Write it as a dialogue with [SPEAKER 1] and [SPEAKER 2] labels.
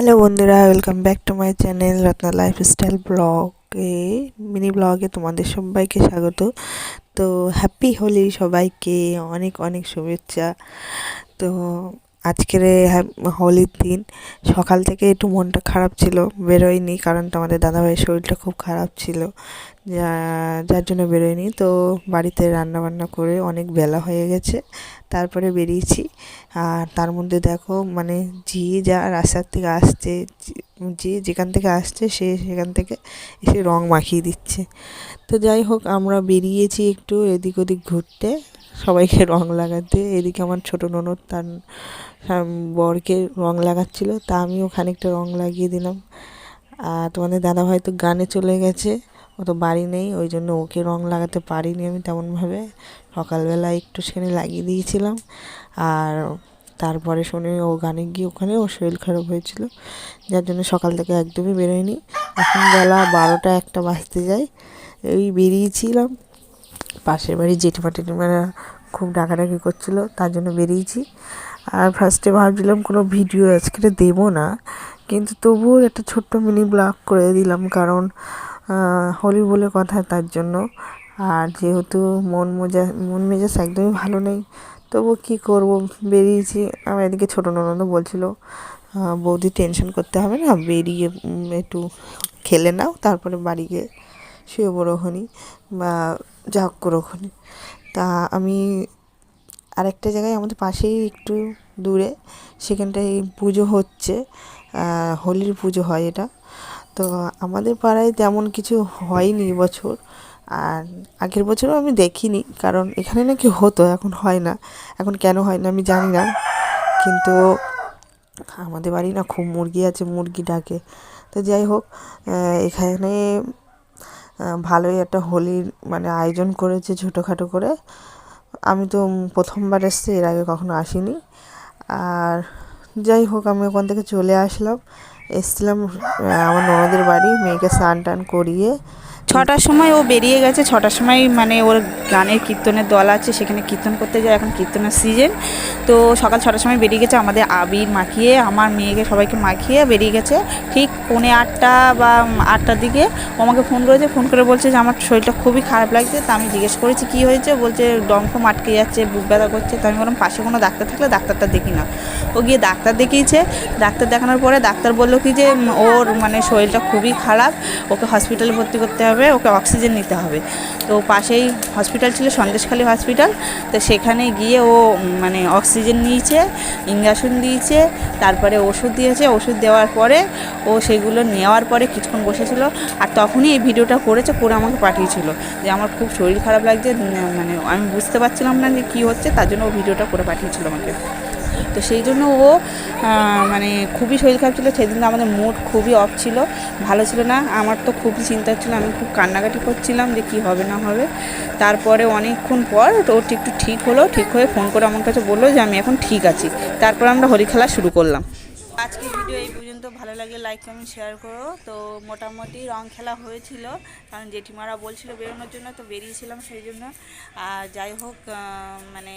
[SPEAKER 1] Hello বন্ধুরা welcome back to my channel Ratna lifestyle ব্লগে mini ব্লগে তোমাদের সবাইকে স্বাগত। তো হ্যাপি হোলি সবাইকে, অনেক অনেক শুভেচ্ছা। তো আজকের হ্যাপ- হোলির দিন, সকাল থেকে একটু মনটা খারাপ ছিল, বেরোয়নি কারণ তো আমাদের দাদাভাইয়ের শরীরটা খুব খারাপ ছিল, যা, যার জন্য বেরোয়নি। তো বাড়িতে রান্না বান্না করে অনেক বেলা হয়ে গেছে, তারপরে বেরিয়েছি। আর তার মধ্যে দেখো মানে যে যা রাস্তার থেকে আসছে, যে যেখান থেকে আসছে সে সেখান থেকে এসে রং মাখিয়ে দিচ্ছে। তো যাই হোক, আমরা বেরিয়েছি একটু এদিক ওদিক ঘুরতে। সবাইকে রং লাগাতে। এদিকে আমার ছোটো ননদ তার বরকে রং লাগাচ্ছিল, তা আমিও খানিকটা রং লাগিয়ে দিলাম। আর তোমাদের দাদা হয়তো গানে চলে গেছে, ও তো বাড়ি নেই, ওই জন্য ওকে রং লাগাতে পারিনি আমি তেমনভাবে। সকালবেলা একটু সেখানে লাগিয়ে দিয়েছিলাম, আর তারপরে শুনে ও গানে গিয়ে ওখানে ওর শরীর খারাপ হয়েছিল, যার জন্য সকাল থেকে একদমই বেরোয়নি। এখন বেলা বারোটা একটা বাজতে যায়, এই বেরিয়েছিলাম। পাশের বাড়ির জেঠিমা টেঠিমারা খুব ডাকাডাকি করছিল, তার জন্য বেরিয়েছি। আর ফার্স্টে ভাবছিলাম কোনো ভিডিও আজকে দেবো না, কিন্তু তবুও একটা ছোট্ট মিনি ব্লগ করে দিলাম কারণ হোলি বলে কথা তার জন্য। আর যেহেতু মন মেজা, মন মেজাজ একদমই ভালো নেই তবু কী করব? বেরিয়েছি। আমার এদিকে ছোটো ননদও বলছিল বৌদি টেনশন করতে হবে না, বেরিয়ে একটু খেলে নাও, তারপরে বাড়ি গিয়ে শুয়ে ওখানে বা যা হোক করো ওখানে। তা আমি আরেকটা জায়গায় আমাদের পাশেই একটু দূরে, সেখানটায় পুজো হচ্ছে হোলির পুজো হয় এটা। তো আমাদের পাড়ায় তেমন কিছু হয়নি বছর, আর আগের বছরও আমি দেখিনি, কারণ এখানে নাকি হতো, এখন হয় না। এখন কেন হয় না আমি জানি না, কিন্তু আমাদের বাড়ি না খুব মুরগি আছে, মুরগি ডাকে। তো যাই হোক এখানে ভালোই একটা হোলির মানে আয়োজন করেছে ছোটোখাটো করে। আমি তো প্রথমবার এসেছি, এর আগে কখনো আসিনি। আর যাই হোক, আমি ওখান থেকে চলে আসলাম। এসছিলাম আমার ননদের বাড়ি, মেয়েকে স্নান টান করিয়ে
[SPEAKER 2] ছটার সময় ও বেরিয়ে গেছে। ছটার সময় মানে ওর গানের কীর্তনের দল আছে, সেখানে কীর্তন করতে যায়। এখন কীর্তনের সিজন তো সকাল ছটার সময় বেরিয়ে গেছে আমাদের আবির মাখিয়ে, আমার মেয়েকে সবাইকে মাখিয়ে বেরিয়ে গেছে। ঠিক পৌনে আটটা বা আটটার দিকে ও আমাকে ফোন করেছে ফোন করে বলছে যে আমার শরীরটা খুবই খারাপ লাগছে। তা আমি জিজ্ঞেস করেছি, কী হয়েছে? বলছে দমফম আটকে যাচ্ছে, বুক ব্যথা করছে। তো আমি বললাম, পাশে কোনো ডাক্তার থাকলে ডাক্তারটা দেখি না। ও গিয়ে ডাক্তার দেখিয়েছে। ডাক্তার দেখানোর পরে ডাক্তার বলল কি যে ওর মানে শরীরটা খুবই খারাপ, ওকে হসপিটালে ভর্তি করতে হবে। ওকে অক্সিজেন নিতে হবে। তো পাশেই হসপিটাল ছিল, সন্দেশখালী হসপিটাল। তো সেখানে গিয়ে ও মানে অক্সিজেন নিয়েছে, ইঞ্জেকশন দিয়েছে, তারপরে ওষুধ দিয়েছে। ওষুধ দেওয়ার পরে ও সেগুলো নেওয়ার পরে কিছুক্ষণ বসেছিল। আর তখনই এই ভিডিওটা করেছে, করে আমাকে পাঠিয়েছিল যে আমার খুব শরীর খারাপ লাগছে মানে আমি বুঝতে পারছিলাম না যে কী হচ্ছে, তার জন্য ও ভিডিওটা করে পাঠিয়েছিল আমাকে। তো সেই জন্য ও মানে খুবই শরীর খারাপ ছিল, সেদিন তো আমাদের মুড খুবই অফ ছিল, ভালো ছিল না। আমার তো খুবই চিন্তা হচ্ছিল, আমি খুব কান্নাকাটি করছিলাম যে কী হবে না হবে। তারপরে অনেকক্ষণ পর ওর একটু ঠিক হলো, ঠিক হয়ে ফোন করে আমার কাছে বলল যে আমি এখন ঠিক আছি। তারপর আমরা হোলি খেলা শুরু করলাম। আজকে ভিডিও এই পর্যন্ত। ভালো লাগলে লাইক কমেন্ট শেয়ার করো। তো মোটামুটি রং খেলা হয়েছিল, কারণ জেঠিমারা বলছিল বেরোনোর জন্য, তো বেরিয়েছিলাম সেই জন্য। আর যাই হোক মানে